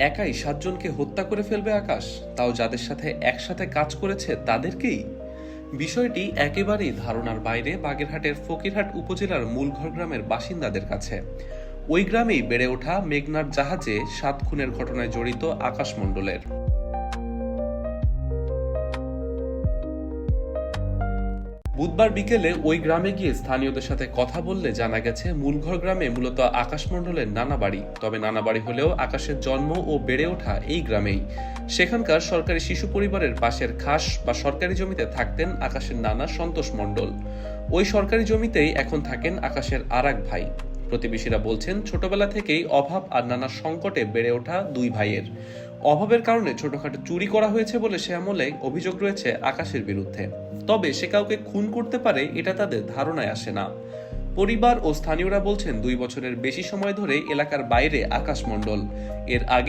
একাই সাতজনকে হত্যা করে ফেলবে আকাশ, তাও যাদের সাথে একসাথে কাজ করেছে তাদেরকেই? বিষয়টি একেবারেই ধারণার বাইরে বাগেরহাটের ফকিরহাট উপজেলার মূলঘর গ্রামের বাসিন্দাদের কাছে। ওই গ্রামেই বেড়ে ওঠা মেঘনার জাহাজে সাত খুনের ঘটনায় জড়িত আকাশ মণ্ডলের বুধবার বিকেলে ওই গ্রামে গিয়ে স্থানীয়দের সাথে কথা বললে জানা গেছে, মূলঘর গ্রামে মূলত আকাশ মণ্ডলের নানা বাড়ি। তবে নানা বাড়ি হলেও আকাশের জন্ম ও বেড়ে ওঠা এই গ্রামেই। সেখানকার সরকারি শিশু পরিবারের পাশের খাস বা সরকারি জমিতে থাকতেন আকাশের নানা সন্তোষ মণ্ডল। ওই সরকারি জমিতেই এখন থাকেন আকাশের আর ভাই। প্রতিবেশীরা বলছেন, ছোটবেলা থেকেই অভাব আর নানা সংকটে বেড়ে ওঠা দুই ভাইয়ের। অভাবের কারণে ছোটখাটো চুরি করা হয়েছে বলে সে আমলে অভিযোগ রয়েছে আকাশের বিরুদ্ধে। তবে সে কাউকে খুন করতে পারে এটা তাদের ধারণায় আসে না। পরিবার ও স্থানীয়রা বলছেন দুই বছরের বেশি সময় ধরে এলাকার বাইরে আকাশ মণ্ডল এর আগে